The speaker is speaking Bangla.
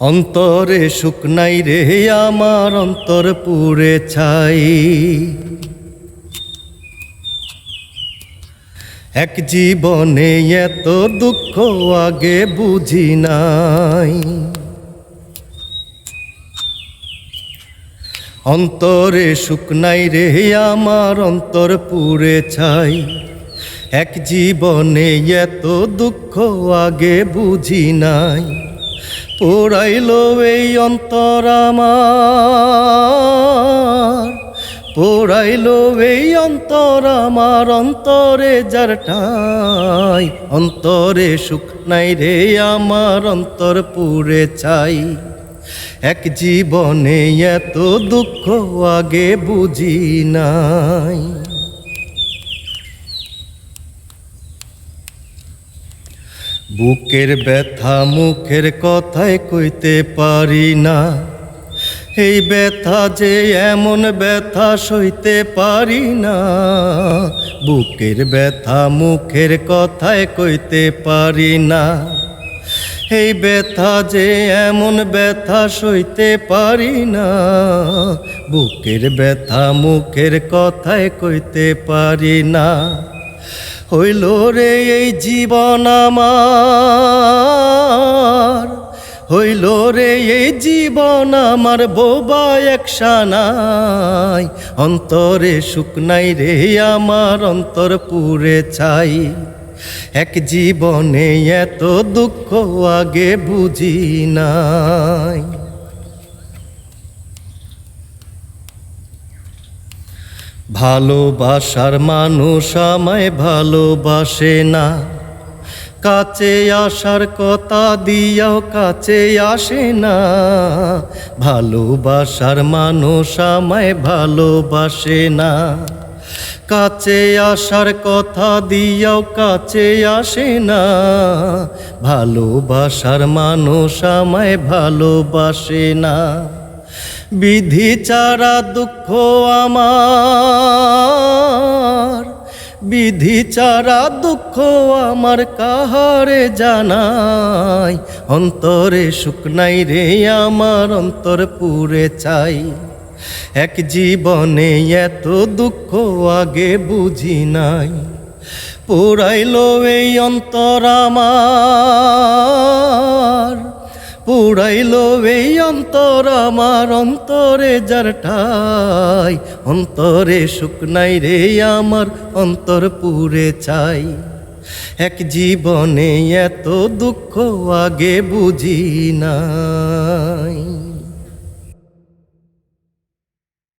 অন্তরে সুখ নাই রে, আমার অন্তর পুরে ছাই। এক জীবনে এত দুঃখ আগে বুঝি নাই। অন্তরে সুখ নাই রে, আমার অন্তর পুরে ছাই। এক জীবনে এত দুঃখ আগে বুঝি নাই। পোড়াইল এই অন্তর আমার। পোড়াইল এই অন্তর আমার, অন্তরে যার ঠাই অন্তরে সুখ নাই রে আমার, অন্তর পুরে চাই। এক জীবনে এত দুঃখ আগে বুঝি নাই। বুকের ব্যথা মুখের কথায় কইতে পারি না। এই ব্যথা যে এমন ব্যথা সইতে পারি না। বুকের ব্যথা মুখের কথায় কইতে পারি না। এই ব্যথা যে এমন ব্যথা সইতে পারি না। বুকের ব্যথা মুখের কথায় কইতে পারি না। হইল রে এই জীবন আমার। হইল রে এই জীবন আমার বোবা একসানাই অন্তরে সুখ নাই রে, আমার অন্তর পুরে চাই এক জীবনে এত দুঃখ আগে বুঝি নাই। ভালোবাসার মানুষ আমায় ভালোবাসে না। কাছে আসার কথা দিয়াও কাছে আসে না। ভালোবাসার মানুষ আমায় ভালোবাসে না। কাছে আসার কথা দিয়াও কাছে আসে না। ভালোবাসার মানুষ আমায় ভালোবাসে না। বিধি চারা দুঃখ আমার। বিধি চারা দুঃখ আমার কাহারে জানাই। অন্তরে সুখ নাই রে, আমার অন্তর পুরে চাই। এক জীবনে এত দুঃখ আগে বুঝি নাই। পুরাইল এই অন্তর আমার। পুরাইল এই অন্তর আমার অন্তরে যার ঠাই। অন্তরে শুকনাই নাই রে আমার, অন্তর পুরে চাই। এক জীবনে এত দুঃখ আগে বুঝি না